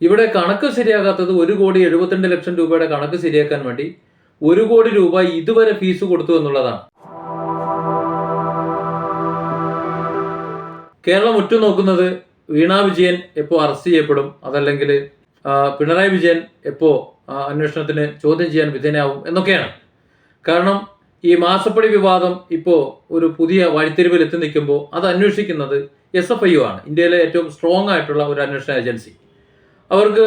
ഇവിടെ കണക്ക് ശരിയാകാത്തത് ഒരു കോടി എഴുപത്തിരണ്ട് ലക്ഷം രൂപയുടെ കണക്ക് ശരിയാക്കാൻ വേണ്ടി ഒരു കോടി രൂപ ഇതുവരെ ഫീസ് കൊടുത്തു എന്നുള്ളതാണ്. കേരളം ഉറ്റുനോക്കുന്നത് വീണാ വിജയൻ എപ്പോൾ അറസ്റ്റ് ചെയ്യപ്പെടും? അതല്ലെങ്കിൽ പിണറായി വിജയൻ എപ്പോൾ അന്വേഷണത്തിന് ചോദ്യം ചെയ്യാൻ വിധേയനാവും എന്നൊക്കെയാണ്. കാരണം ഈ മാസപ്പടി വിവാദം ഇപ്പോൾ ഒരു പുതിയ വഴിത്തിരിവിൽ എത്തി നിൽക്കുമ്പോൾ അത് അന്വേഷിക്കുന്നത് എസ് എഫ് ഐ ആണ്. ഇന്ത്യയിലെ ഏറ്റവും സ്ട്രോങ് ആയിട്ടുള്ള ഒരു അന്വേഷണ ഏജൻസി അവർക്ക്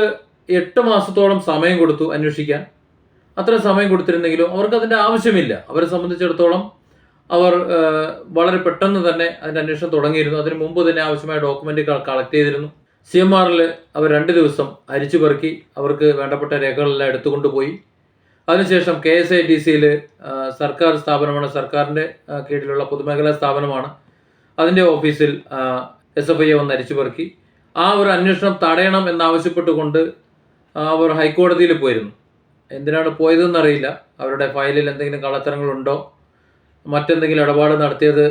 എട്ട് മാസത്തോളം സമയം കൊടുത്തു അന്വേഷിക്കാൻ. അത്ര സമയം കൊടുത്തിരുന്നെങ്കിലും അവർക്ക് അതിന്റെ ആവശ്യമില്ല. അവരെ സംബന്ധിച്ചിടത്തോളം അവർ വളരെ പെട്ടെന്ന് തന്നെ അതിന്റെ അന്വേഷണം തുടങ്ങിയിരുന്നു. അതിന് മുമ്പ് തന്നെ ആവശ്യമായ ഡോക്യുമെന്റ് കളക്ട് ചെയ്തിരുന്നു. സി എം ആറിൽ അവർ രണ്ട് ദിവസം അരിച്ചു പെറുക്കി അവർക്ക് വേണ്ടപ്പെട്ട രേഖകളെല്ലാം എടുത്തുകൊണ്ടുപോയി അതിനുശേഷം കെ എസ് ഐ ടി സിയിൽ സർക്കാർ സ്ഥാപനമാണ് സർക്കാരിന്റെ കീഴിലുള്ള പൊതുമേഖലാ സ്ഥാപനമാണ്. അതിന്റെ ഓഫീസിൽ എസ് എഫ് ഐ വന്ന് അരിച്ചു പെറുക്കി. ആ ഒരു അന്വേഷണം തടയണം എന്നാവശ്യപ്പെട്ടുകൊണ്ട് അവർ ഹൈക്കോടതിയിൽ പോയിരുന്നു. എന്തിനാണ് പോയതെന്നറിയില്ല. അവരുടെ ഫയലിൽ എന്തെങ്കിലും കള്ളത്തരങ്ങളുണ്ടോ? മറ്റെന്തെങ്കിലും ഇടപാട് നടത്തിയത്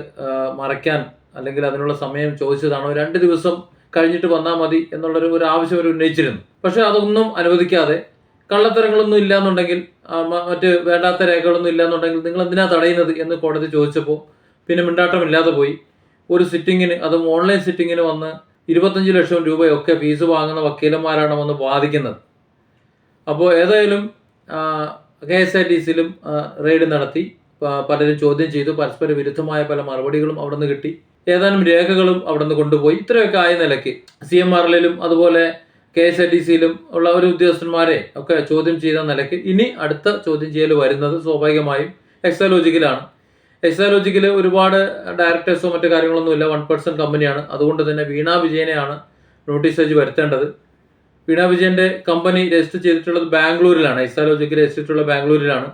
മറയ്ക്കാൻ അല്ലെങ്കിൽ അതിനുള്ള സമയം ചോദിച്ചതാണോ? രണ്ട് ദിവസം കഴിഞ്ഞിട്ട് വന്നാൽ മതി എന്നുള്ളൊരു ഒരു ആവശ്യം അവർ ഉന്നയിച്ചിരുന്നു. പക്ഷെ അതൊന്നും അനുവദിക്കാതെ കള്ളത്തരങ്ങളൊന്നും ഇല്ലാന്നുണ്ടെങ്കിൽ മറ്റ് വേണ്ടാത്ത രേഖകളൊന്നും ഇല്ലാന്നുണ്ടെങ്കിൽ നിങ്ങൾ എന്തിനാ തടയുന്നത് എന്ന് കോടതി ചോദിച്ചപ്പോൾ പിന്നെ മിണ്ടാട്ടമില്ലാതെ പോയി. ഒരു സിറ്റിങ്ങിന് അതും ഓൺലൈൻ സിറ്റിങ്ങിന് വന്ന് ഇരുപത്തഞ്ച് ലക്ഷം രൂപയൊക്കെ ഫീസ് വാങ്ങുന്ന വക്കീലന്മാരാണ് വന്ന് വാദിക്കുന്നത്. അപ്പോൾ ഏതായാലും കെ എസ് ഐ ടി സിയിലും റെയ്ഡ് നടത്തി. പലരും ചോദ്യം ചെയ്തു. പരസ്പര വിരുദ്ധമായ പല മറുപടികളും അവിടെ നിന്ന് കിട്ടി. ഏതാനും രേഖകളും അവിടെ നിന്ന് കൊണ്ടുപോയി. ഇത്രയൊക്കെ ആയ നിലയ്ക്ക് സി എം ആർ എല്ലിലും അതുപോലെ കെ എസ് ഐ ടി സിയിലും ഉള്ള ഒരു ഉദ്യോഗസ്ഥന്മാരെ ഒക്കെ ചോദ്യം ചെയ്ത നിലയ്ക്ക് ഇനി അടുത്ത ചോദ്യം ചെയ്യൽ വരുന്നത് സ്വാഭാവികമായും എക്സാലോജിക്കലാണ് എക്സാലോജിക്കൽ ഒരുപാട് ഡയറക്ടേഴ്സോ മറ്റു കാര്യങ്ങളൊന്നുമില്ല വൺ പേഴ്സൺ കമ്പനിയാണ് അതുകൊണ്ട് തന്നെ വീണ വിജയനെയാണ് നോട്ടീസ് അയച്ച് വരുത്തേണ്ടത്. വീണ വിജയന്റെ കമ്പനി രജിസ്റ്റർ ചെയ്തിട്ടുള്ളത് ബാംഗ്ലൂരിലാണ്. എക്സാലോജിക്കൽ രജിസ്റ്റർ ചെയ്തിട്ടുള്ള ബാംഗ്ലൂരിലാണ്.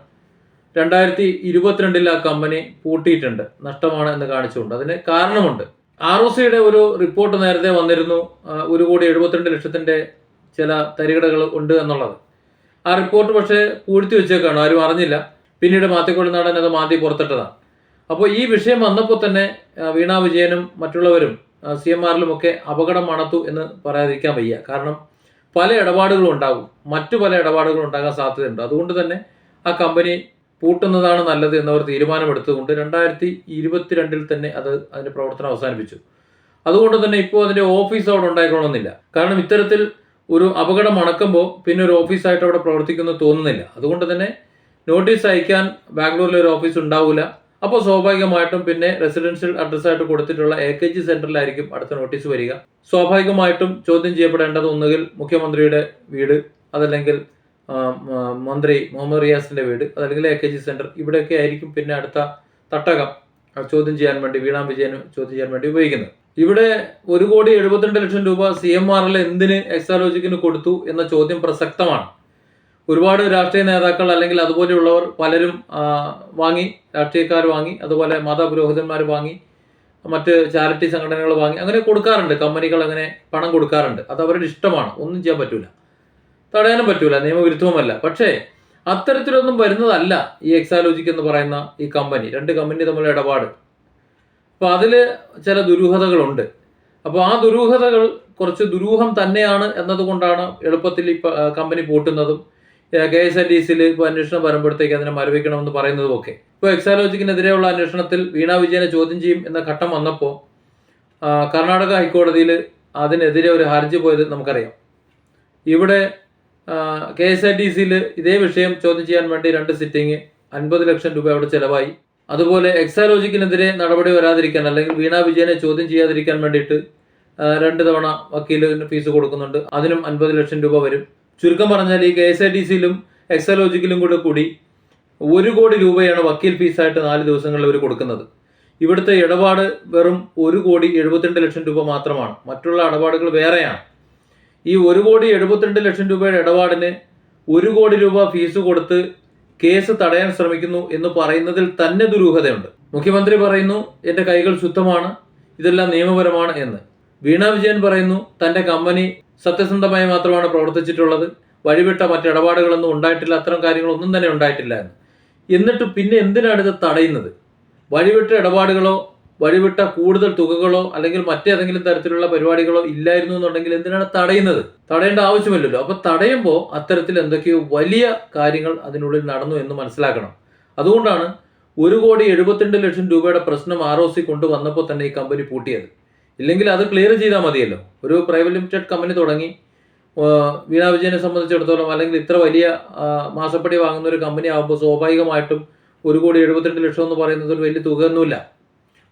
രണ്ടായിരത്തി ഇരുപത്തിരണ്ടിൽ ആ കമ്പനി പൂട്ടിയിട്ടുണ്ട്. നഷ്ടമാണ് എന്ന് കാണിച്ചുകൊണ്ട്. അതിന് കാരണമുണ്ട്. ആർ ഒ സിയുടെ ഒരു റിപ്പോർട്ട് നേരത്തെ വന്നിരുന്നു. ഒരു കോടി എഴുപത്തിരണ്ട് ലക്ഷത്തിന്റെ ചില തരികടകൾ ഉണ്ട് എന്നുള്ളത്. ആ റിപ്പോർട്ട് പക്ഷേ പൂഴ്ത്തി വെച്ചേക്കാണ്. ആരും അറിഞ്ഞില്ല. പിന്നീട് മാത്തിക്കോട് നാടൻ അത് മാന്തി പുറത്തിട്ടതാണ്. അപ്പോൾ ഈ വിഷയം വന്നപ്പോൾ തന്നെ വീണാ വിജയനും മറ്റുള്ളവരും സി എം ആറിലുമൊക്കെ അപകടം മണത്തു എന്ന് പറയാതിരിക്കാൻ വയ്യ. കാരണം പല ഇടപാടുകളും ഉണ്ടാകും. മറ്റു പല ഇടപാടുകളും ഉണ്ടാകാൻ സാധ്യതയുണ്ട്. അതുകൊണ്ട് തന്നെ ആ കമ്പനി പൂട്ടുന്നതാണ് നല്ലത് എന്നവർ തീരുമാനമെടുത്തുകൊണ്ട് രണ്ടായിരത്തി ഇരുപത്തിരണ്ടിൽ തന്നെ അത് അതിന്റെ പ്രവർത്തനം അവസാനിപ്പിച്ചു. അതുകൊണ്ട് തന്നെ ഇപ്പോൾ അതിന്റെ ഓഫീസ് അവിടെ ഉണ്ടായിക്കൊള്ളണമെന്നില്ല കാരണം ഇത്തരത്തിൽ ഒരു അപകടം അണക്കുമ്പോൾ പിന്നെ ഒരു ഓഫീസായിട്ട് അവിടെ പ്രവർത്തിക്കുന്നു തോന്നുന്നില്ല. അതുകൊണ്ട് തന്നെ നോട്ടീസ് അയക്കാൻ ബാംഗ്ലൂരിൽ ഒരു ഓഫീസ് ഉണ്ടാവില്ല അപ്പോൾ സ്വാഭാവികമായിട്ടും പിന്നെ റെസിഡൻഷ്യൽ അഡ്രസ്സായിട്ട് കൊടുത്തിട്ടുള്ള എ കെ ജി സെന്ററിലായിരിക്കും അടുത്ത നോട്ടീസ് വരിക. സ്വാഭാവികമായിട്ടും ചോദ്യം ചെയ്യപ്പെടേണ്ടത് ഒന്നുകിൽ മുഖ്യമന്ത്രിയുടെ വീട് അതല്ലെങ്കിൽ മന്ത്രി മുഹമ്മദ് റിയാസിന്റെ വീട് അതല്ലെങ്കിൽ എ കെ ജി സെന്റർ ഇവിടെയൊക്കെ ആയിരിക്കും പിന്നെ അടുത്ത തട്ടകം ചോദ്യം ചെയ്യാൻ വേണ്ടി വീണാം വിജയന് ചോദ്യം ചെയ്യാൻ വേണ്ടി ഉപയോഗിക്കുന്നത്. ഇവിടെ ഒരു കോടി എഴുപത്തിരണ്ട് ലക്ഷം രൂപ സി എം ആറിൽ എന്തിന് എക്സാലോജിക്കിന് കൊടുത്തു എന്ന ചോദ്യം പ്രസക്തമാണ്. ഒരുപാട് രാഷ്ട്രീയ നേതാക്കൾ അല്ലെങ്കിൽ അതുപോലെയുള്ളവർ പലരും വാങ്ങി രാഷ്ട്രീയക്കാർ വാങ്ങി അതുപോലെ മതപുരോഹിതന്മാർ വാങ്ങി മറ്റ് ചാരിറ്റി സംഘടനകൾ വാങ്ങി അങ്ങനെ കൊടുക്കാറുണ്ട്. കമ്പനികൾ അങ്ങനെ പണം കൊടുക്കാറുണ്ട്. അത് അവരുടെ ഇഷ്ടമാണ്. ഒന്നും ചെയ്യാൻ പറ്റൂല. തടയാനും പറ്റൂല. നിയമവിരുദ്ധവുമല്ല. പക്ഷേ അത്തരത്തിലൊന്നും വരുന്നതല്ല ഈ എക്സാലോജിക് എന്ന് പറയുന്ന ഈ കമ്പനി. രണ്ട് കമ്പനി തമ്മിലുള്ള ഇടപാട്. അപ്പോൾ അതിൽ ചില ദുരൂഹതകളുണ്ട്. അപ്പോൾ ആ ദുരൂഹതകൾ കുറച്ച് ദുരൂഹം തന്നെയാണ് എന്നതുകൊണ്ടാണ് എളുപ്പത്തിൽ ഈ കമ്പനി പൂട്ടുന്നതും കെ എസ് ആർ ടി സിയിൽ ഇപ്പോൾ അന്വേഷണം വരുമ്പോഴത്തേക്ക് അതിനെ മരവിക്കണമെന്ന് പറയുന്നതും ഒക്കെ ഇപ്പോൾ എക്സാലോജിക്കിനെതിരെയുള്ള അന്വേഷണത്തിൽ വീണാ വിജയനെ ചോദ്യം ചെയ്യും എന്ന ഘട്ടം വന്നപ്പോൾ കർണാടക ഹൈക്കോടതിയിൽ അതിനെതിരെ ഒരു ഹർജി പോയത് നമുക്കറിയാം. ഇവിടെ കെ എസ് ആർ ടി സിയിൽ ഇതേ വിഷയം ചോദ്യം ചെയ്യാൻ വേണ്ടി രണ്ട് സിറ്റിംഗ് അൻപത് ലക്ഷം രൂപ അവിടെ ചിലവായി. അതുപോലെ എക്സാലോജിക്കിനെതിരെ നടപടി വരാതിരിക്കാൻ അല്ലെങ്കിൽ വീണാ വിജയനെ ചോദ്യം ചെയ്യാതിരിക്കാൻ വേണ്ടിയിട്ട് രണ്ട് തവണ വക്കീലിന് ഫീസ് കൊടുക്കുന്നുണ്ട്. അതിനും അൻപത് ലക്ഷം രൂപ വരും. ചുരുക്കം പറഞ്ഞാൽ ഈ കെ എസ് ആർ ടി സിയിലും എക്സലോജിക്കലും കൂടെ കൂടി ഒരു കോടി രൂപയാണ് വക്കീൽ ഫീസായിട്ട് നാല് ദിവസങ്ങളിൽ അവർ കൊടുക്കുന്നത്. ഇവിടുത്തെ ഇടപാട് വെറും ഒരു കോടി എഴുപത്തിരണ്ട് ലക്ഷം രൂപ മാത്രമാണ്. മറ്റുള്ള ഇടപാടുകൾ വേറെയാണ്. ഈ ഒരു കോടി എഴുപത്തിരണ്ട് ലക്ഷം രൂപയുടെ ഇടപാടിന് ഒരു കോടി രൂപ ഫീസ് കൊടുത്ത് കേസ് തടയാൻ ശ്രമിക്കുന്നു എന്ന് പറയുന്നതിൽ തന്നെ ദുരൂഹതയുണ്ട്. മുഖ്യമന്ത്രി പറയുന്നു എന്റെ കൈകൾ ശുദ്ധമാണ് ഇതെല്ലാം നിയമപരമാണ് എന്ന്. വീണ വിജയൻ പറയുന്നു തന്റെ കമ്പനി സത്യസന്ധമായി മാത്രമാണ് പ്രവർത്തിച്ചിട്ടുള്ളത്. വഴിവിട്ട മറ്റ് ഇടപാടുകളൊന്നും ഉണ്ടായിട്ടില്ല. അത്തരം കാര്യങ്ങളൊന്നും തന്നെ ഉണ്ടായിട്ടില്ല എന്ന്. എന്നിട്ട് പിന്നെ എന്തിനാണ് ഇത് തടയുന്നത്? വഴിവിട്ട ഇടപാടുകളോ വഴിവിട്ട കൂടുതൽ തുകകളോ അല്ലെങ്കിൽ മറ്റേതെങ്കിലും തരത്തിലുള്ള പരിപാടികളോ ഇല്ലായിരുന്നു എന്നുണ്ടെങ്കിൽ എന്തിനാണ് തടയുന്നത്? തടയേണ്ട ആവശ്യമില്ലല്ലോ. അപ്പോൾ തടയുമ്പോൾ അത്തരത്തിൽ എന്തൊക്കെയോ വലിയ കാര്യങ്ങൾ അതിനുള്ളിൽ നടന്നു എന്ന് മനസ്സിലാക്കണം. അതുകൊണ്ടാണ് ഒരു കോടി എഴുപത്തിരണ്ട് ലക്ഷം രൂപയുടെ പ്രശ്നം ആർ ഒ സി കൊണ്ടുവന്നപ്പോൾ തന്നെ ഈ കമ്പനി പൂട്ടിയത്. ഇല്ലെങ്കിൽ അത് ക്ലിയർ ചെയ്താൽ മതിയല്ലോ. ഒരു പ്രൈവറ്റ് ലിമിറ്റഡ് കമ്പനി തുടങ്ങി വീണാ വിജയനെ സംബന്ധിച്ചിടത്തോളം അല്ലെങ്കിൽ ഇത്ര വലിയ മാസപ്പടി വാങ്ങുന്ന ഒരു കമ്പനി ആകുമ്പോൾ സ്വാഭാവികമായിട്ടും ഒരു കോടി എഴുപത്തിരണ്ട് ലക്ഷം എന്ന് പറയുന്നത് ഒരു വലിയ തുകയൊന്നുമില്ല.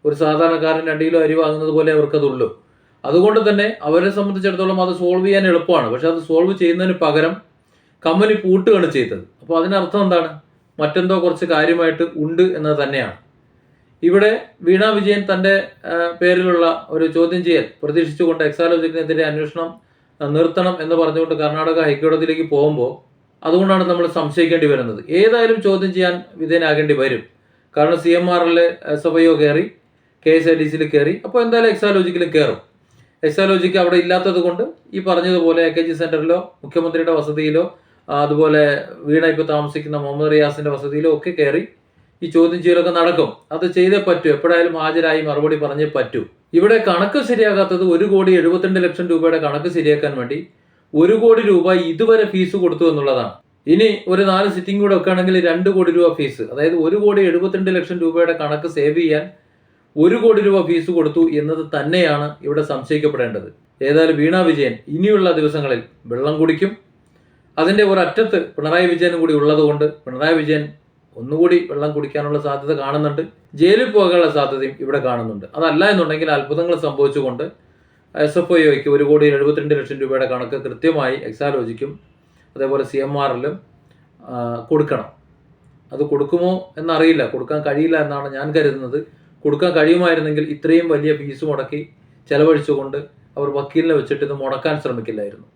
ഒരു സാധാരണക്കാരൻ രണ്ട് കിലോ അരി വാങ്ങുന്നത് പോലെ അവർക്കതുള്ളൂ. അതുകൊണ്ട് തന്നെ അവരെ സംബന്ധിച്ചിടത്തോളം അത് സോൾവ് ചെയ്യാൻ എളുപ്പമാണ്. പക്ഷെ അത് സോൾവ് ചെയ്യുന്നതിന് പകരം കമ്പനി പൂട്ടുകയാണ് ചെയ്തത്. അപ്പോൾ അതിനർത്ഥം എന്താണ്? മറ്റെന്തോ കുറച്ച് കാര്യമായിട്ട് ഉണ്ട് എന്നത് തന്നെയാണ്. ഇവിടെ വീണ വിജയൻ തന്റെ പേരിലുള്ള ഒരു ചോദ്യം ചെയ്യൽ പ്രതീക്ഷിച്ചുകൊണ്ട് എക്സാലോജിക്കിനെതിരെ അന്വേഷണം നിർത്തണം എന്ന് പറഞ്ഞുകൊണ്ട് കർണാടക ഹൈക്കോടതിയിലേക്ക് പോകുമ്പോൾ അതുകൊണ്ടാണ് നമ്മൾ സംശയിക്കേണ്ടി വരുന്നത്. ഏതായാലും ചോദ്യം ചെയ്യാൻ വിധേയനാകേണ്ടി വരും. കാരണം C M S F IO കയറി കെ എസ് ഐ ഡി സിയിൽ കയറി അപ്പോൾ എന്തായാലും എക്സാലോജിക്കിലും കയറും എക്സാലോജിക്ക് അവിടെ ഇല്ലാത്തത് കൊണ്ട് ഈ പറഞ്ഞതുപോലെ എ കെ ജി സെന്ററിലോ മുഖ്യമന്ത്രിയുടെ വസതിയിലോ അതുപോലെ വീണ ഇപ്പോൾ താമസിക്കുന്ന മുഹമ്മദ് റിയാസിന്റെ വസതിയിലോ ഒക്കെ കയറി ഈ ചോദ്യം ചെയ്യലൊക്കെ നടക്കും. അത് ചെയ്തേ പറ്റൂ. എപ്പോഴായാലും ഹാജരായി മറുപടി പറഞ്ഞേ പറ്റൂ. ഇവിടെ കണക്ക് ശരിയാകാത്തത് ഒരു കോടി എഴുപത്തിരണ്ട് ലക്ഷം രൂപയുടെ കണക്ക് ശരിയാക്കാൻ വേണ്ടി ഒരു കോടി രൂപ ഇതുവരെ ഫീസ് കൊടുത്തു എന്നുള്ളതാണ്. ഇനി ഒരു നാല് സിറ്റിംഗ് കൂടെ ഒക്കെ ആണെങ്കിൽ രണ്ട് കോടി രൂപ ഫീസ്. അതായത് ഒരു കോടി എഴുപത്തിരണ്ട് ലക്ഷം രൂപയുടെ കണക്ക് സേവ് ചെയ്യാൻ ഒരു കോടി രൂപ ഫീസ് കൊടുത്തു എന്നത് തന്നെയാണ് ഇവിടെ സംശയിക്കപ്പെടേണ്ടത്. ഏതായാലും വീണ വിജയൻ ഇനിയുള്ള ദിവസങ്ങളിൽ വെള്ളം കുടിക്കും. അതിന്റെ ഒരറ്റത്ത് പിണറായി വിജയനും കൂടി ഉള്ളതുകൊണ്ട് പിണറായി വിജയൻ ഒന്നുകൂടി വെള്ളം കുടിക്കാനുള്ള സാധ്യത കാണുന്നുണ്ട്. ജയിലിൽ പോകാനുള്ള സാധ്യതയും ഇവിടെ കാണുന്നുണ്ട്. അതല്ല എന്നുണ്ടെങ്കിൽ അത്ഭുതങ്ങൾ സംഭവിച്ചുകൊണ്ട് എസ് എഫ് ഐക്ക് ഒരു കോടി എഴുപത്തിരണ്ട് ലക്ഷം രൂപയുടെ കണക്ക് കൃത്യമായി എക്സാലോജിക്കും അതേപോലെ സി എം ആറിലും കൊടുക്കണം. അത് കൊടുക്കുമോ എന്നറിയില്ല. കൊടുക്കാൻ കഴിയില്ല എന്നാണ് ഞാൻ കരുതുന്നത്. കൊടുക്കാൻ കഴിയുമായിരുന്നെങ്കിൽ ഇത്രയും വലിയ ഫീസ് മുടക്കി ചെലവഴിച്ചുകൊണ്ട് അവർ വക്കീലിനെ വെച്ചിട്ട് ഇത് മുടക്കാൻ ശ്രമിക്കില്ലായിരുന്നു.